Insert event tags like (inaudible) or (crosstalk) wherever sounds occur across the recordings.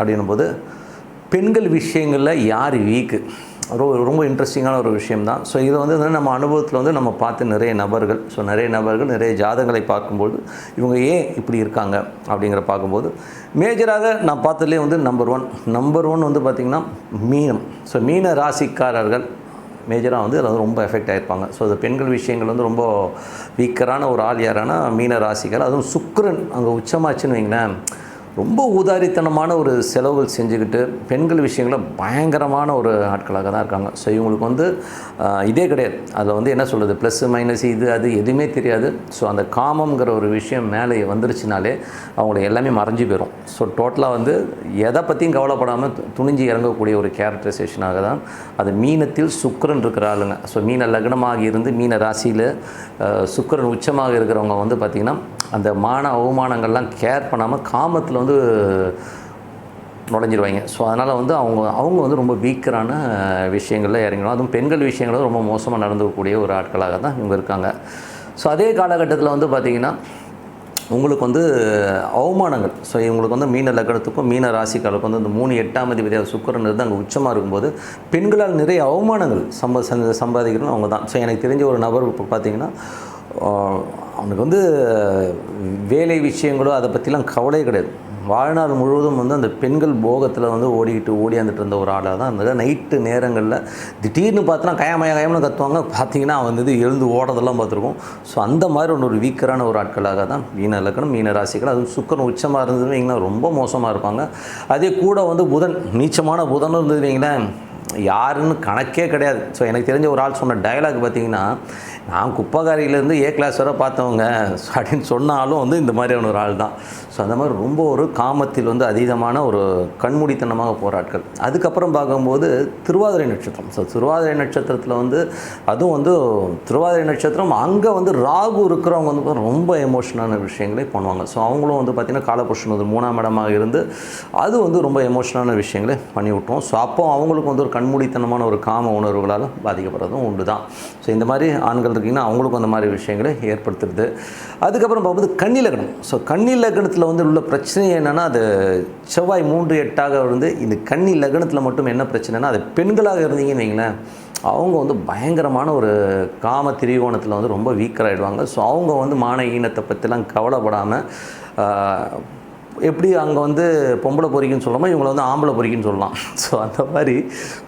அப்படின்னும் போது பெண்கள் விஷயங்களில் யார் வீக்கு? ரொம்ப ரொம்ப இன்ட்ரெஸ்டிங்கான ஒரு விஷயம் தான் ஸோ இதை வந்து நம்ம அனுபவத்தில் வந்து நம்ம பார்த்து நிறைய நபர்கள் ஸோ நிறைய நபர்கள் நிறைய ஜாதகங்களை பார்க்கும்போது இவங்க ஏன் இப்படி இருக்காங்க அப்படிங்கிற பார்க்கும்போது மேஜராக நான் பார்த்ததுலேயே வந்து நம்பர் ஒன் நம்பர் ஒன் வந்து பார்த்திங்கன்னா மீனம். ஸோ மீன ராசிக்காரர்கள் மேஜராக வந்து அதில் வந்து ரொம்ப எஃபெக்ட் ஆகிருப்பாங்க ஸோ அது பெண்கள் விஷயங்கள் வந்து ரொம்ப வீக்கரான ஒரு ஆள் யாரானா மீன ராசிக்கார் அதுவும் சுக்கரன் அங்கே உச்சமாச்சுன்னு வைங்களேன். ரொம்ப ஊதாரித்தனமான ஒரு செலவுகள் செஞ்சுக்கிட்டு பெண்கள் விஷயங்களில் பயங்கரமான ஒரு ஆட்களாக தான் இருக்காங்க. ஸோ இவங்களுக்கு வந்து இதே கிடையாது. அதில் வந்து என்ன சொல்கிறது ப்ளஸ் மைனஸ் இது அது எதுவுமே தெரியாது. ஸோ அந்த காமங்கிற ஒரு விஷயம் மேலே வந்துருச்சுனாலே அவங்கள எல்லாமே மறைஞ்சு போயிடும் ஸோ டோட்டலாக வந்து எதை பற்றியும் கவலைப்படாமல் துணிஞ்சு இறங்கக்கூடிய ஒரு கேரக்டரைசேஷனாக தான் அது மீனத்தில் சுக்கரன் இருக்கிற ஆளுங்க. ஸோ மீன லக்னமாக இருந்து மீன ராசியில் சுக்கரன் உச்சமாக இருக்கிறவங்க வந்து பார்த்திங்கன்னா அந்த மான அவமானங்கள்லாம் கேர் பண்ணாமல் காமத்தில் வந்து நுழைஞ்சிருவாங்க. ஸோ அதனால் வந்து அவங்க அவங்க வந்து ரொம்ப வீக்கரான விஷயங்களில் இறங்கணும் அதுவும் பெண்கள் விஷயங்களும் ரொம்ப மோசமாக நடந்துக்கக்கூடிய ஒரு ஆட்களாக தான் இவங்க இருக்காங்க. ஸோ அதே காலகட்டத்தில் வந்து பார்த்திங்கன்னா உங்களுக்கு வந்து அவமானங்கள். ஸோ இவங்களுக்கு வந்து மீன லக்னத்துக்கும் மீன ராசிக்காலுக்கும் வந்து இந்த மூணு எட்டாம் அதிபதியாக சுக்கரன் இருந்து அங்கே உச்சமாக இருக்கும்போது பெண்களால் நிறைய அவமானங்கள் சம்ப சம்பாதிக்கணும் அவங்க தான். ஸோ எனக்கு தெரிஞ்ச ஒரு நபர் இப்போ பார்த்திங்கன்னா அவனுக்கு வந்து வேலை விஷயங்களோ அதை பற்றிலாம் கவலையே கிடையாது. வாழ்நாள் முழுவதும் வந்து அந்த பெண்கள் போகத்தில் வந்து ஓடிக்கிட்டு ஓடியாந்துட்டு இருந்த ஒரு ஆளாக தான் இருந்தது. நைட்டு நேரங்களில் திடீர்னு பார்த்தோன்னா கயமய கயம்னு கத்துவாங்க. பார்த்தீங்கன்னா அவன் வந்து எழுந்து ஓடுறதெல்லாம் பார்த்துருக்கோம். ஸோ அந்த மாதிரி ஒன்று ஒரு வீக்கரான ஒரு ஆட்களாக தான் மீன இலக்கணம் மீன ராசிகள். அதுவும் சுக்கரன் உச்சமாக இருந்ததுன்னு வைங்களேன் ரொம்ப மோசமாக இருப்பாங்க. அதே கூட வந்து புதன் நீச்சமான புதன் இருந்தது வைங்களேன் யாருன்னு கணக்கே கிடையாது. ஸோ எனக்கு தெரிஞ்ச ஒரு ஆள் சொன்ன டயலாக் பார்த்தீங்கன்னா நான் குப்பகாரியிலேருந்து ஏ கிளாஸ் வரை பார்த்தவங்க. அப்படின்னு சொன்னாலும் வந்து இந்த மாதிரியான ஒரு ஆள் தான். ஸோ அந்த மாதிரி ரொம்ப ஒரு காமத்தில் வந்து அதீதமான ஒரு கண்மூடித்தனமாக போராட்கள். அதுக்கப்புறம் பார்க்கும்போது திருவாதிரை நட்சத்திரம். ஸோ திருவாதிரை நட்சத்திரத்தில் வந்து அதுவும் வந்து திருவாதிரை நட்சத்திரம் அங்கே வந்து ராகு இருக்கிறவங்க வந்து ரொம்ப எமோஷனான விஷயங்களே பண்ணுவாங்க. ஸோ அவங்களும் வந்து பார்த்திங்கன்னா காலபுருஷன் வந்து மூணாம் இடமாக இருந்து அது வந்து ரொம்ப எமோஷனான விஷயங்களே பண்ணி விட்டோம் ஸோ அப்போ அவங்களுக்கு வந்து ஒரு கண்மூடித்தனமான ஒரு காம உணர்வுகளால் பாதிக்கப்படுறதும் உண்டு தான் ஸோ இந்த மாதிரி ஆண்கள் இருக்கீங்கன்னா அவங்களுக்கும் அந்த மாதிரி விஷயங்களை ஏற்படுத்துறது. அதுக்கப்புறம் பார்க்கும்போது கன்னி லக்னம். ஸோ கண்ணி லக்னத்தில் வந்து உள்ள பிரச்சனை என்னென்னா அது செவ்வாய் மூன்று எட்டாக இருந்து இந்த கண்ணி லக்னத்தில் மட்டும் என்ன பிரச்சனைனா அது பெண்களாக இருந்தீங்கன்னு வைங்களேன் அவங்க வந்து பயங்கரமான ஒரு காம திரிகோணத்தில் வந்து ரொம்ப வீக்கராகிடுவாங்க ஸோ அவங்க வந்து மான ஈனத்தை பற்றிலாம் கவலைப்படாமல் எப்படி அங்கே வந்து பொம்பளை பொறிக்குன்னு சொல்லாமல் இவங்களை வந்து ஆம்பளை பொறிக்குன்னு சொல்லலாம். (laughs) ஸோ அந்த மாதிரி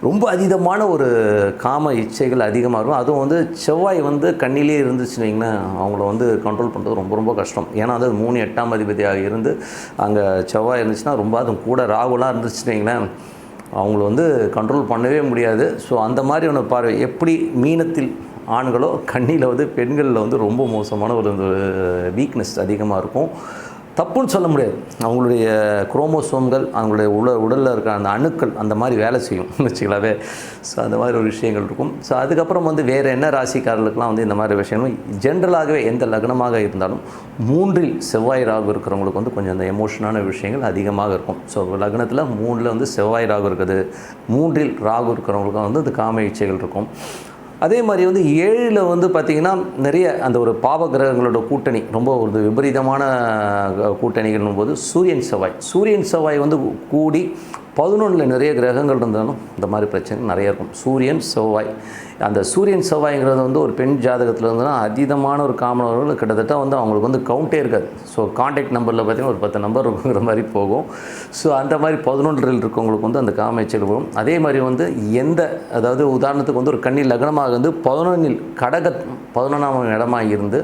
ரொம்ப அதீதமான ஒரு காம இச்சைகள் அதிகமாக இருக்கும். அதுவும் வந்து செவ்வாய் வந்து கண்ணிலே இருந்துச்சுன்னு அவங்கள வந்து கண்ட்ரோல் பண்ணுறது ரொம்ப ரொம்ப கஷ்டம். ஏன்னா அது மூணு எட்டாம் அதிபதியாக இருந்து அங்கே செவ்வாய் இருந்துச்சுன்னா ரொம்ப அதுவும் கூட ராகுலாம் இருந்துச்சுன்னு வைங்களேன் அவங்கள வந்து கண்ட்ரோல் பண்ணவே முடியாது. ஸோ அந்த மாதிரி ஒன்று பார்வை. எப்படி மீனத்தில் ஆண்களோ கண்ணியில் வந்து பெண்களில் வந்து ரொம்ப மோசமான ஒரு வீக்னஸ் அதிகமாக இருக்கும். தப்புன்னு சொல்ல முடியாது. அவங்களுடைய குரோமோசோம்கள் அவங்களுடைய உடல் உடலில் இருக்கிற அந்த அணுக்கள் அந்த மாதிரி வேலை செய்யும். (laughs) வச்சுக்கலாவே ஸோ அந்த மாதிரி ஒரு விஷயங்கள் இருக்கும். ஸோ அதுக்கப்புறம் வந்து வேறு என்ன ராசிக்காரர்களுக்கெலாம் வந்து இந்த மாதிரி விஷயங்களும் ஜென்ரலாகவே எந்த லக்னமாக இருந்தாலும் மூன்றில் செவ்வாய் ராகு இருக்கிறவங்களுக்கு வந்து கொஞ்சம் அந்த எமோஷனான விஷயங்கள் அதிகமாக இருக்கும். ஸோ லக்னத்தில் மூணில் வந்து செவ்வாய் ராகு இருக்குது. மூன்றில் ராகு இருக்கிறவங்களுக்கும் வந்து இந்த காம இச்சைகள் இருக்கும். அதே மாதிரி வந்து ஏழில் வந்து பார்த்திங்கன்னா நிறைய அந்த ஒரு பாவ கிரகங்களோட கூட்டணி ரொம்ப ஒரு விபரீதமான அஹ், கூட்டணிகள்னும் போது சூரியன் செவ்வாய். சூரியன் செவ்வாய் வந்து கூடி பதினொன்றில் நிறைய கிரகங்கள் இருந்தாலும் இந்த மாதிரி பிரச்சனை நிறைய இருக்கும். சூரியன் செவ்வாய். அந்த சூரியன் செவ்வாய்ங்கிறது வந்து ஒரு பெண் ஜாதகத்தில் இருந்ததுன்னா அதீதமான ஒரு காமனவர்கள் கிட்டத்தட்ட வந்து அவங்களுக்கு வந்து கவுண்டே இருக்காது. ஸோ காண்டாக்ட் நம்பரில் பார்த்தீங்கன்னா ஒரு பத்து நம்பர் இருக்குங்கிற மாதிரி போகும். ஸோ அந்த மாதிரி பதினொன்றில் இருக்கவங்களுக்கு வந்து அந்த காம எச்சல் வரும். அதே மாதிரி வந்து எந்த அதாவது உதாரணத்துக்கு வந்து ஒரு கண்ணி லக்னமாக வந்து பதினொன்றில் கடக பதினொன்றாம் இடமாக இருந்து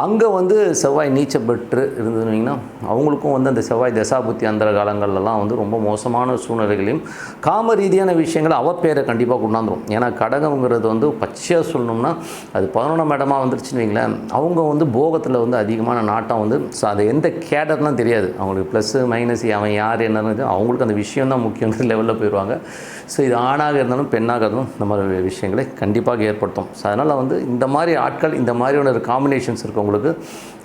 அங்கே வந்து செவ்வாய் நீச்சல் பெற்று இருந்ததுன்னா அவங்களுக்கும் வந்து அந்த செவ்வாய் தசாபுத்தி அந்த காலங்கள்லாம் வந்து ரொம்ப மோசமான சூழ்நிலைகளையும் காம ரீதியான விஷயங்களை அவப்பேரை கண்டிப்பாக கொண்டாந்துரும். ஏன்னா கடகம்ங்கிறது வந்து பச்சையாக சொல்லணும்னா அது பதினொன்றாம் இடமா வந்துருச்சுன்னு வைங்களேன். அவங்க வந்து போகத்தில் வந்து அதிகமான நாட்டம் வந்து ஸோ அது எந்த கேடர்லாம் தெரியாது. அவங்களுக்கு ப்ளஸ்ஸு மைனஸ் அவன் யார் என்னன்னு அவங்களுக்கு அந்த விஷயம் தான் முக்கியங்கிற (laughs) லெவலில் போயிடுவாங்க ஸோ இது ஆணாக இருந்தாலும் பெண்ணாக இருந்தாலும் இந்த மாதிரி விஷயங்களை கண்டிப்பாக ஏற்படுத்தும். ஸோ அதனால் வந்து இந்த மாதிரி ஆட்கள் இந்த மாதிரியான ஒரு காம்பினேஷன்ஸ் இருக்கவங்களுக்கு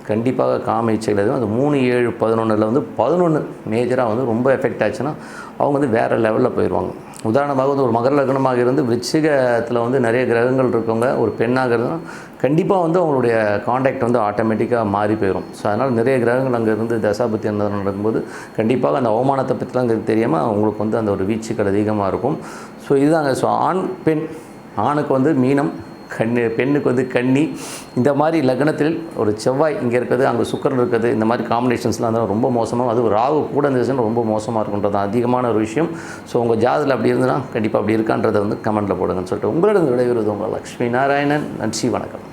கண்டிப்பாக காம இச்சைகள் எதுவும் அது மூணு ஏழு பதினொன்றில் வந்து பதினொன்று மேஜராக வந்து ரொம்ப எஃபெக்ட் ஆச்சுன்னா அவங்க வந்து வேறு லெவலில் போயிடுவாங்க உதாரணமாக வந்து ஒரு மகர லக்னமாக இருந்து விருச்சிகத்தில் வந்து நிறைய கிரகங்கள் இருக்கவங்க ஒரு பெண்ணாக இருந்தால் கண்டிப்பாக வந்து அவங்களுடைய காண்டாக்ட் வந்து ஆட்டோமேட்டிக்காக மாறி போயிடும் ஸோ அதனால் நிறைய கிரகங்கள் அங்கே இருந்து தசாபத்தி நடக்கும்போது கண்டிப்பாக அந்த அவமானத்தை பற்றிலாம் அங்கே தெரியாமல் அவங்களுக்கு வந்து அந்த ஒரு வீச்சுக்கள் அதிகமாக இருக்கும். ஸோ இதுதாங்க. ஸோ ஆண் பெண் ஆணுக்கு வந்து மீனம் கண்ணு பெண்ணுக்கு வந்து கண்ணி. இந்த மாதிரி லக்னத்தில் ஒரு செவ்வாய் இங்கே இருக்குது அங்கே சுக்கரன் இருக்குது. இந்த மாதிரி காம்பினேஷன்ஸ்லாம் இருந்தால் ரொம்ப மோசமாக அது ராகு கூட இருந்துச்சுன்னா ரொம்ப மோசமாக இருக்குன்றது அதிகமான ஒரு விஷயம். ஸோ உங்கள் ஜாதத்தில் அப்படி இருந்ததுன்னா கண்டிப்பாக அப்படி இருக்கான்றதை வந்து கமெண்ட்டில் போடுங்கன்னு சொல்லிட்டு உங்களிடம் விடைபெறுவது உங்கள் லக்ஷ்மி நாராயணன். நன்றி வணக்கம்.